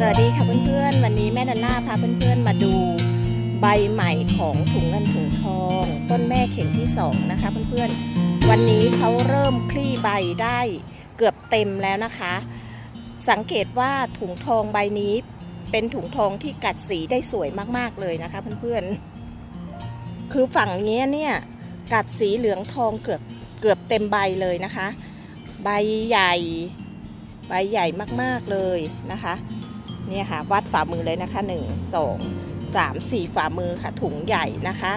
สวัสดีค่ะเพื่อนๆ วันนี้แม่ดันน่าพาเพื่อนๆมาดูใบใหม่ของถุงเงินถุงทอง ต้นแม่เข่งที่สองนะคะเพื่อนๆ วันนี้เขาเริ่มคลี่ใบได้เกือบเต็มแล้วนะคะ สังเกตว่าถุงทองใบนี้เป็นถุงทองที่กัดสีได้สวยมากๆเลยนะคะเพื่อนๆ คือฝั่งนี้เนี่ยกัดสีเหลืองทองเกือบเกือบเต็มใบเลยนะคะ ใบใหญ่ ใบใหญ่มากๆเลยนะคะ เนี่ยค่ะวัดฝ่ามือเลยนะคะ1 2 3 4 ฝ่ามือค่ะถุงใหญ่นะคะ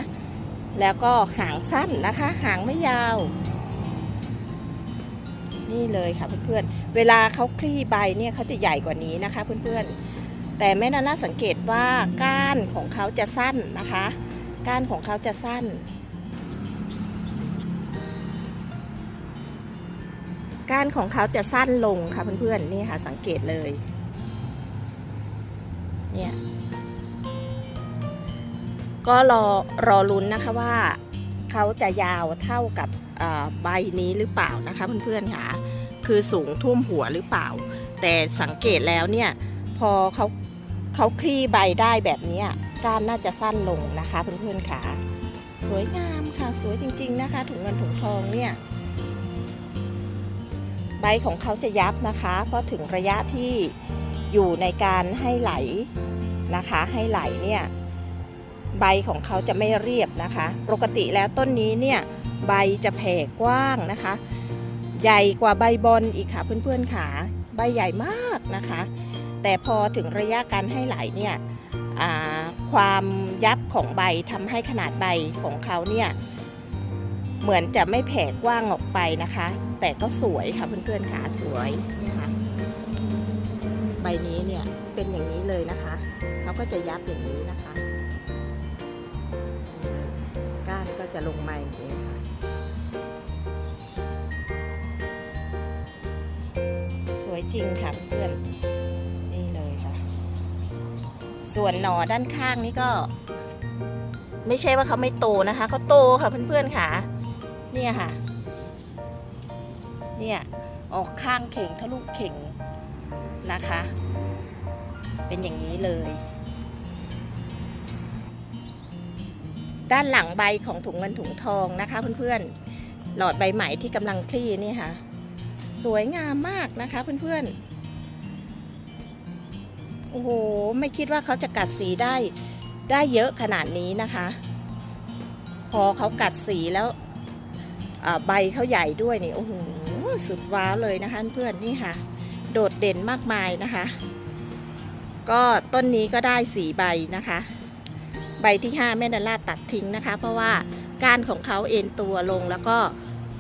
แล้วก็หางสั้นนะคะ หางไม่ยาว นี่เลยค่ะเพื่อนๆ เวลาเขาคลี่ใบเนี่ยเขาจะใหญ่กว่านี้นะคะเพื่อนๆ แต่แม่นาน่าสังเกตว่าก้านของเขาจะสั้นนะคะ ก้านของเขาจะสั้น ก้านของเขาจะสั้นลงค่ะเพื่อนๆ นี่ค่ะสังเกตเลย เนี่ยก็รอรอลุ้นนะคะว่าเขาจะยาวเท่ากับใบนี้หรือเปล่านะคะเพื่อนๆค่ะคือสูงท่วมหัวหรือเปล่า แต่สังเกตแล้วเนี่ยพอเขาเขาคลี่ใบได้แบบนี้ก้านน่าจะสั้นลงนะคะเพื่อนๆค่ะสวยงามค่ะสวยจริง ๆนะคะถุงเงินถุงทองเนี่ยใบของเขาจะยับนะคะ เพราะถึงระยะที่อยู่ในการให้ไหล นะคะ ให้ไหลเนี่ยใบของเขาจะไม่เรียบนะคะ ปกติแล้วต้นนี้เนี่ยใบจะแผ่กว้างนะคะ ใหญ่กว่าใบบอลอีกค่ะเพื่อนๆค่ะใบใหญ่มากนะคะ แต่พอถึงระยะการให้ไหลเนี่ยความยับของใบทำให้ขนาดใบของเขาเนี่ยเหมือนจะไม่แผ่กว้างออกไปนะคะ แต่ก็สวยค่ะเพื่อนๆค่ะสวยนี่ยค่ะ ใบนี้เนี่ยเป็นอย่างนี้เลยนะคะเขาก็จะยับอย่างนี้นะคะ ก้านก็จะลงมาอย่างนี้ค่ะสวยจริงค่ะเพื่อนนี่เลยค่ะ ส่วนหน่อด้านข้างนี่ก็ ไม่ใช่ว่าเขาไม่โตนะคะเขาโตค่ะเพื่อนๆค่ะ เนี่ยค่ะ เนี่ยออกข้างเข่งทะลุเข่ง นะคะ เป็นอย่างนี้เลย ด้านหลังใบของถุงเงินถุงทองนะคะ เพื่อนๆ หลอดใบใหม่ที่กำลังคลี่นี่ค่ะ สวยงามมากนะคะเพื่อนๆ โอ้โห ไม่คิดว่าเขาจะกัดสีได้ได้เยอะขนาดนี้นะคะ พอเขากัดสีแล้วใบเขาใหญ่ด้วยนี่โอ้โหสุดว้าวเลยนะคะเพื่อนนี่ค่ะ โดดเด่นมากมายนะคะ ก็ต้นนี้ก็ได้สีใบนะคะ ใบที่ 5 แม่ดาล่าตัดทิ้งนะคะ เพราะว่าก้านของเขาเอ็นตัวลงแล้วก็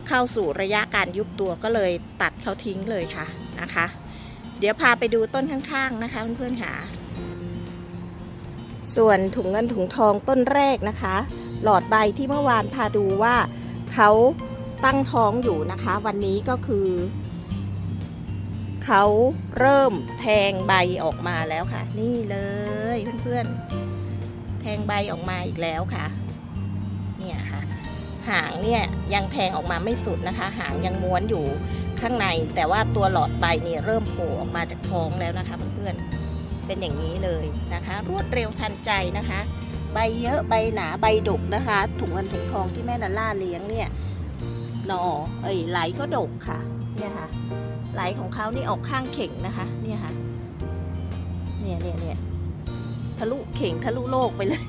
เข้าสู่ระยะการยุบตัวก็เลยตัดเขาทิ้งเลยค่ะนะคะ เดี๋ยวพาไปดูต้นข้างๆนะคะเพื่อนๆค่ะส่วนถุงเงินถุงทองต้นแรกนะคะ หลอดใบที่เมื่อวานพาดูว่าเขาตั้งท้องอยู่นะคะ วันนี้ก็คือ เขาเริ่มแทงใบออกมาแล้วค่ะ นี่เลยเพื่อนๆ แทงใบออกมาอีกแล้วค่ะ เนี่ยค่ะ หางเนี่ยยังแทงออกมาไม่สุดนะคะ หางยังม้วนอยู่ข้างใน แต่ว่าตัวหลอดใบเนี่ยเริ่มโผล่ออกมาจากท้องแล้วนะคะเพื่อนๆ เป็นอย่างนี้เลยนะคะ รวดเร็วทันใจนะคะ ใบเยอะใบหนาใบดกนะคะ ถุงเงินถุงทองที่แม่ดอลล่าเลี้ยงเนี่ยหนอเอ้ยไหลก็ดกค่ะ เนี่ยค่ะ ไหลของเขานี่ออกข้างเข่งนะคะ เนี่ยค่ะ เนี่ยเนี่ยเนี่ยทะลุเข่งทะลุโลกไปเลย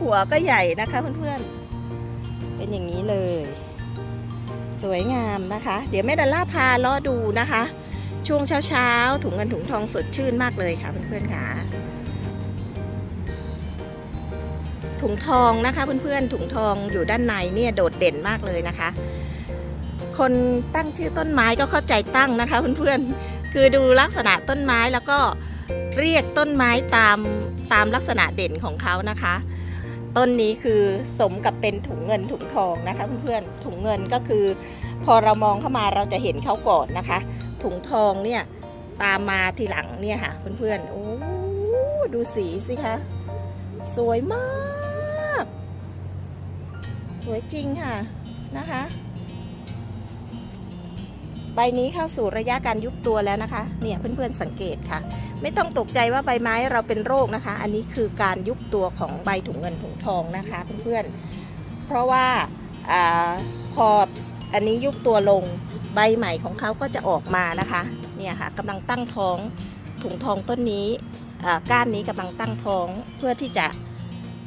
หัวก็ใหญ่นะคะเพื่อนๆ เป็นอย่างนี้เลย สวยงามนะคะ เดี๋ยวแม่ดอลล่าพาล้อดูนะคะ ช่วงเช้าๆ ถุงเงินถุงทองสดชื่นมากเลยค่ะเพื่อนๆค่ะถุงทองนะคะเพื่อนๆถุงทองอยู่ด้านในเนี่ยโดดเด่นมากเลยนะคะ คนตั้งชื่อต้นไม้ก็เข้าใจตั้งนะคะเพื่อนๆ คือดูลักษณะต้นไม้แล้วก็เรียกต้นไม้ตามตามลักษณะเด่นของเขานะคะ ต้นนี้คือสมกับเป็นถุงเงินถุงทองนะคะเพื่อนๆถุงเงินก็คือ พอเรามองเข้ามาเราจะเห็นเขาก่อนนะคะ ถุงทองเนี่ยตามมาทีหลังเนี่ยค่ะเพื่อนๆโอ้ดูสีสิคะสวยมาก สวยจริงค่ะนะคะ ใบนี้เข้าสู่ระยะการยุบตัวแล้วนะคะ เนี่ยเพื่อนๆสังเกตค่ะ ไม่ต้องตกใจว่าใบไม้เราเป็นโรคนะคะ อันนี้คือการยุบตัวของใบถุงเงินถุงทองนะคะเพื่อนๆ เพราะว่าอาพออันนี้ยุบตัวลงใบใหม่ของเขาก็จะออกมานะคะ เนี่ยค่ะกำลังตั้งท้องถุงทองต้นนี้อ่าก้านนี้กำลังตั้งท้องเพื่อที่จะ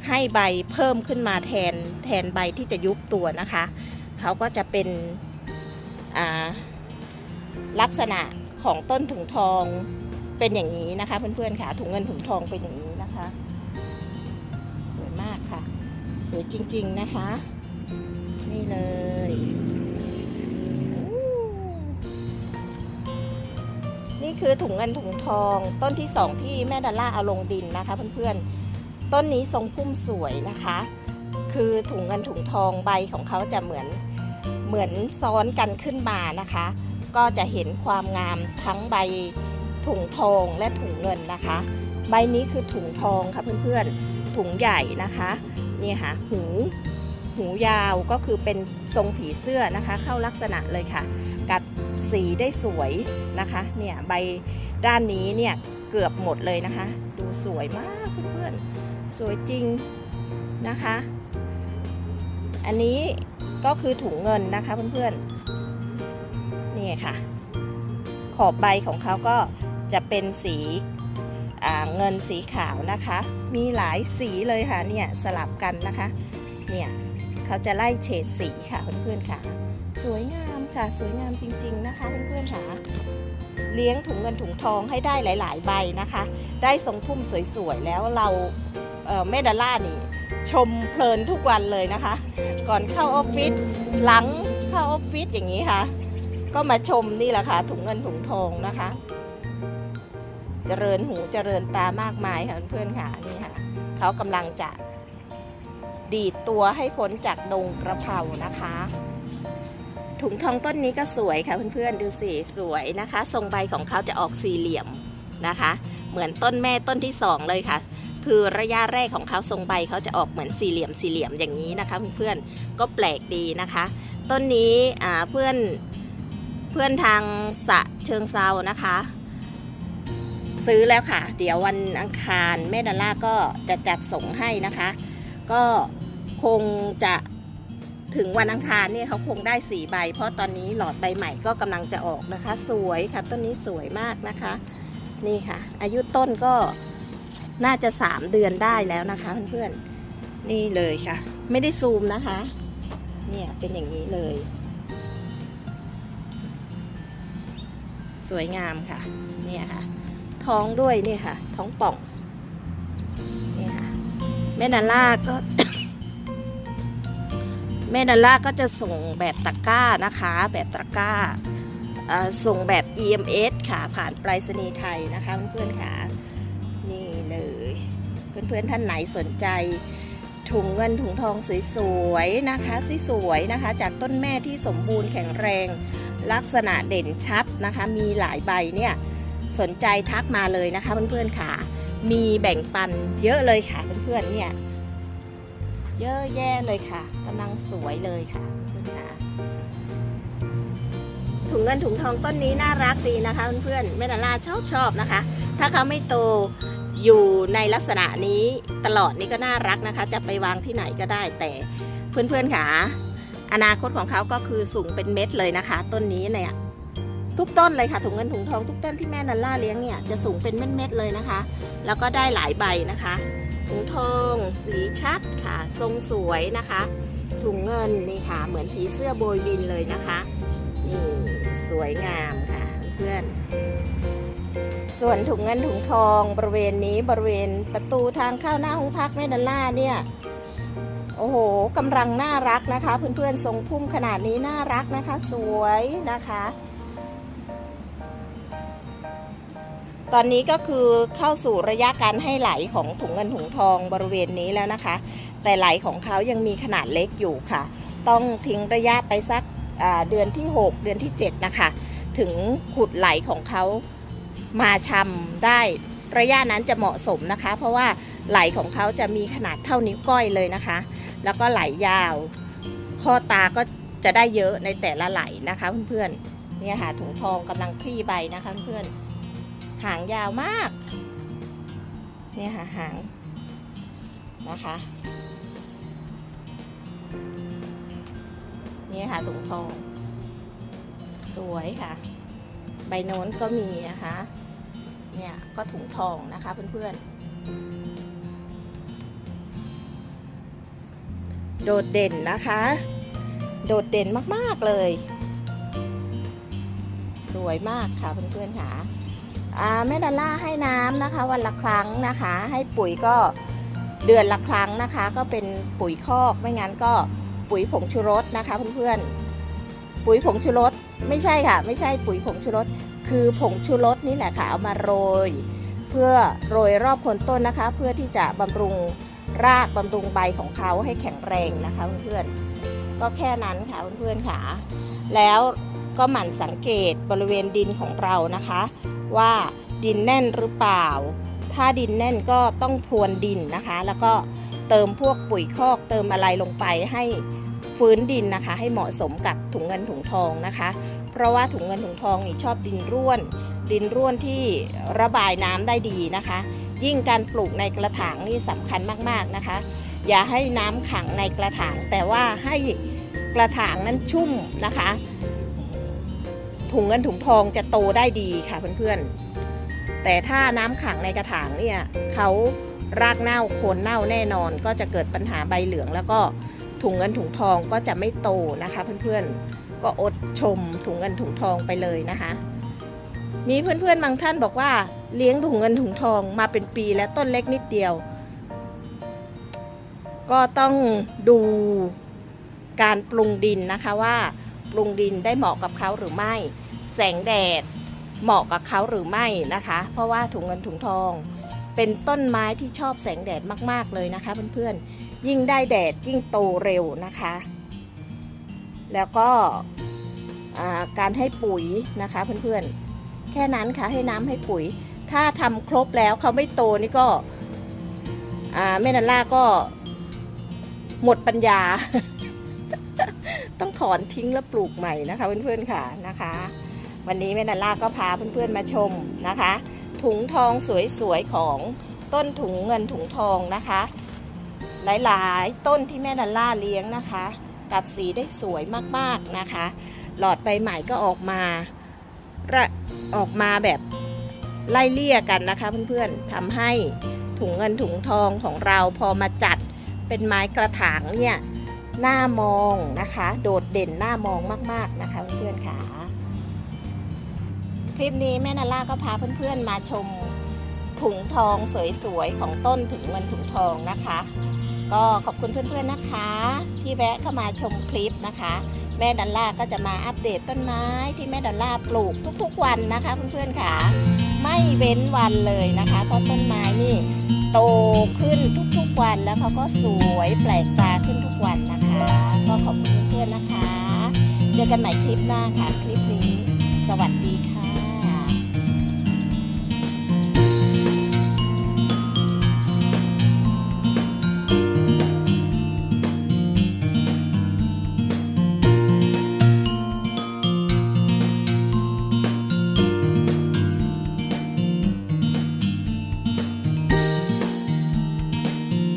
ให้ใบเพิ่มขึ้นมาแทนแทนใบที่จะยุบตัวนะคะ เขาก็จะเป็นอ่า ลักษณะของต้นถุงทองเป็นอย่างนี้นะคะ เพื่อนๆค่ะถุงเงินถุงทองเป็นอย่างนี้นะคะ สวยมากค่ะ สวยจริงๆนะคะ นี่เลยนี่คือถุงเงินถุงทอง ต้นที่สองที่แม่ดอลล่าเอาลงดินนะคะ เพื่อนๆ ต้นนี้ทรงพุ่มสวยนะคะ คือถุงเงินถุงทองใบของเขาจะเหมือนเหมือนซ้อนกันขึ้นมานะคะ ก็จะเห็นความงามทั้งใบถุงทองและถุงเงินนะคะ ใบนี้คือถุงทองค่ะเพื่อนๆถุงใหญ่นะคะนี่ค่ะหูหูยาวก็คือเป็นทรงผีเสื้อนะคะ เข้าลักษณะเลยค่ะ กัดสีได้สวยนะคะเนี่ยใบด้านนี้เนี่ยเกือบหมดเลยนะคะ ดูสวยมากเพื่อนๆสวยจริงนะคะ อันนี้ก็คือถุงเงินนะคะเพื่อนๆ นี่ค่ะ ขอบใบของเขาก็จะเป็นสีเงินสีขาวนะคะ มีหลายสีเลยค่ะเนี่ยสลับกันนะคะ เนี่ยเขาจะไล่เฉดสีค่ะเพื่อนๆค่ะ สวยงามค่ะสวยงามจริง ๆนะคะเพื่อนๆค่ะ เลี้ยงถุงเงินถุงทองให้ได้หลาย ๆ ใบนะคะ ได้ทรงพุ่มสวยๆแล้วเราเแม่ดาล่านี่ชมเพลินทุกวันเลยนะคะ ก่อนเข้าออฟฟิศหลังเข้าออฟฟิศอย่างนี้ค่ะ ก็มาชมนี่แหละค่ะถุงเงินถุงทองนะคะ เจริญหูเจริญตามากมายค่ะเพื่อนๆค่ะนี่ค่ะเขากำลังจะดีดตัวให้พ้นจากดงกระเพรานะคะ ถุงทองต้นนี้ก็สวยค่ะเพื่อนๆดูสิสวยนะคะ ทรงใบของเขาจะออกสี่เหลี่ยมนะคะ เหมือนต้นแม่ต้นที่สองเลยค่ะคือระยะแรกของเขาทรงใบเขาจะออกเหมือนสี่เหลี่ยมสี่เหลี่ยมอย่างนี้นะคะเพื่อนๆก็แปลกดีนะคะ ต้นนี้เพื่อน เพื่อนทางสะเชิงเซานะคะ ซื้อแล้วค่ะ เดี๋ยววันอังคารแม่ดอลล่าก็จะจัดส่งให้นะคะ ก็คงจะถึงวันอังคารเนี่ยเขาคงได้สีใบ เพราะตอนนี้หลอดใบใหม่ก็กำลังจะออกนะคะ สวยค่ะต้นนี้สวยมากนะคะ นี่ค่ะ อายุต้นก็น่าจะ3เดือนได้แล้วนะคะเพื่อนๆนี่เลยค่ะ ไม่ได้ซูมนะคะ เนี่ยเป็นอย่างนี้เลย สวยงามค่ะเนี่ยค่ะ ท้องด้วยนี่ค่ะ ท้องป่องนี่ค่ะแม่นันล่าก็ แม่นันล่าก็จะส่งแบบตะกร้านะคะ แบบตะกร้าส่งแบบ EMS ค่ะ ผ่านไปรษณีย์ไทยนะคะเพื่อนๆค่ะ นี่เลย เพื่อนๆท่านไหนสนใจ ถุงเงินถุงทองสวยๆนะคะสวยๆนะคะ จากต้นแม่ที่สมบูรณ์แข็งแรง ลักษณะเด่นชัดนะคะ มีหลายใบเนี่ยสนใจทักมาเลยนะคะเพื่อนๆค่ะ มีแบ่งปันเยอะเลยค่ะเพื่อนๆเนี่ยเยอะแยะเลยค่ะกำลังสวยเลยค่ะถุงเงินถุงทองต้นนี้น่ารักดีนะคะเพื่อนๆแม่นาลาชอบชอบนะคะ ถ้าเขาไม่โต อยู่ในลักษณะนี้ตลอดนี่ก็น่ารักนะคะ จะไปวางที่ไหนก็ได้แต่เพื่อนๆค่ะ อนาคตของเขาก็คือสูงเป็นเม็ดเลยนะคะ ต้นนี้เนี่ยทุกต้นเลยค่ะถุงเงินถุงทองทุกต้นที่แม่นันล่าเลี้ยงเนี่ยจะสูงเป็นเม็ดๆเลยนะคะ แล้วก็ได้หลายใบนะคะถุงทองสีชัดค่ะ ทรงสวยนะคะ ถุงเงินนี่ค่ะ เหมือนผีเสื้อโบยบินเลยนะคะนี่สวยงามค่ะเพื่อน ส่วนถุงเงินถุงทองบริเวณนี้บริเวณประตูทางเข้าหน้าห้องพักแม่นันล่าเนี่ยโอ้โหกำลังน่ารักนะคะ เพื่อนๆทรงพุ่มขนาดนี้น่ารักนะคะ สวยนะคะ ตอนนี้ก็คือเข้าสู่ระยะการให้ไหลของถุงเงินถุงทองบริเวณนี้แล้วนะคะ แต่ไหลของเขายังมีขนาดเล็กอยู่ค่ะ ต้องทิ้งระยะไปสักเดือนที่ 6 เดือนที่ 7 นะคะ ถึงขุดไหลของเขา มาชำได้ระยะนั้นจะเหมาะสมนะคะ เพราะว่าไหลของเขาจะมีขนาดเท่านิ้วก้อยเลยนะคะ แล้วก็ไหลยาว ข้อตาก็จะได้เยอะในแต่ละไหลนะคะเพื่อนๆเนี่ยค่ะถุงทองกำลังคลี่ใบนะคะเพื่อนหางยาวมาก เนี่ยค่ะหางนะคะนี่ค่ะถุงทอง สวยค่ะ ใบโน้นก็มีนะคะ เนี่ยก็ถุงทองนะคะเพื่อนๆ โดดเด่นนะคะ โดดเด่นมากๆเลย สวยมากค่ะเพื่อนๆค่ะอ่าแม่ดอลล่าให้น้ำนะคะ วันละครั้งนะคะ ให้ปุ๋ยก็เดือนละครั้งนะคะ ก็เป็นปุ๋ยคอกไม่งั้นก็ปุ๋ยผงชูรสนะคะเพื่อนๆปุ๋ยผงชูรส ไม่ใช่ค่ะ ไม่ใช่ปุ๋ยผงชูรส คือผงชูรสนี่แหละค่ะเอามาโรย เพื่อโรยรอบโคนต้นนะคะ เพื่อที่จะบำรุงรากบำรุงใบของเขาให้แข็งแรงนะคะเพื่อนๆก็แค่นั้นค่ะเพื่อนๆค่ะ แล้วก็หมั่นสังเกตบริเวณดินของเรานะคะ ว่าดินแน่นหรือเปล่า ถ้าดินแน่นก็ต้องพรวนดินนะคะ แล้วก็เติมพวกปุ๋ยคอกเติมอะไรลงไปให้ ฟื้นดินนะคะ ให้เหมาะสมกับถุงเงินถุงทองนะคะ เพราะว่าถุงเงินถุงทองนี่ชอบดินร่วน ดินร่วนที่ระบายน้ำได้ดีนะคะ ยิ่งการปลูกในกระถางนี่สำคัญมากๆนะคะ อย่าให้น้ำขังในกระถาง แต่ว่าให้กระถางนั้นชุ่มนะคะ ถุงเงินถุงทองจะโตได้ดีค่ะเพื่อนๆแต่ถ้าน้ำขังในกระถางเนี่ยเขารากเน่าโคนเน่าแน่นอนก็จะเกิดปัญหาใบเหลืองแล้วก็ ถุงเงินถุงทองก็จะไม่โตนะคะเพื่อนๆ ก็อดชมถุงเงินถุงทองไปเลยนะคะ มีเพื่อนๆบางท่านบอกว่าเลี้ยงถุงเงินถุงทองมาเป็นปีแล้วต้นเล็กนิดเดียว ก็ต้องดูการปรุงดินนะคะว่าปรุงดินได้เหมาะกับเขาหรือไม่ แสงแดดเหมาะกับเขาหรือไม่นะคะ เพราะว่าถุงเงินถุงทอง เป็นต้นไม้ที่ชอบแสงแดดมาก ๆเลยนะคะเพื่อนๆ ยิ่งได้แดดยิ่งโตเร็วนะคะ แล้วก็การให้ปุ๋ยนะคะเพื่อนๆ แค่นั้นค่ะให้น้ำให้ปุ๋ย ถ้าทำครบแล้วเขาไม่โตนี่ก็แม่นันล่าก็หมดปัญญา ต้องถอนทิ้งแล้วปลูกใหม่นะคะเพื่อนๆค่ะนะคะ วันนี้แม่นันล่าก็พาเพื่อนๆมาชมนะคะ ถุงทองสวยๆของต้นถุงเงินถุงทองนะคะ หลายๆ ต้นที่แม่นันล่าเลี้ยงนะคะ กัดสีได้สวยมากๆนะคะ หลอดใบใหม่ก็ออกมาออกมาแบบไล่เลี่ยกันนะคะเพื่อนๆทำให้ถุงเงินถุงทองของเราพอมาจัดเป็นไม้กระถางเนี่ยหน้ามองนะคะ โดดเด่นหน้ามองมากๆนะคะเพื่อนๆค่ะคลิปนี้แม่นาล่าก็พาเพื่อนๆมาชมถุงทองสวยๆของต้นถุงเงินถุงทองนะคะ ก็ขอบคุณเพื่อนๆนะคะ ที่แวะเข้ามาชมคลิปนะคะ แม่ดอลล่าก็จะมาอัปเดตต้นไม้ที่แม่ดอลล่าปลูกทุกๆวันนะคะเพื่อนๆค่ะ ไม่เว้นวันเลยนะคะ เพราะต้นไม้นี่โตขึ้นทุกๆวันแล้วเขาก็สวยแปลกตาขึ้นทุกวันนะคะ ก็ขอบคุณเพื่อนๆนะคะ เจอกันใหม่คลิปหน้าค่ะคลิปนี้ สวัสดีค่ะ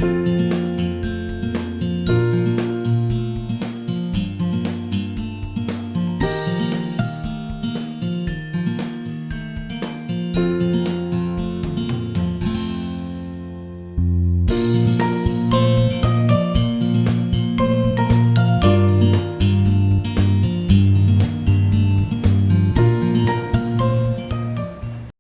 Música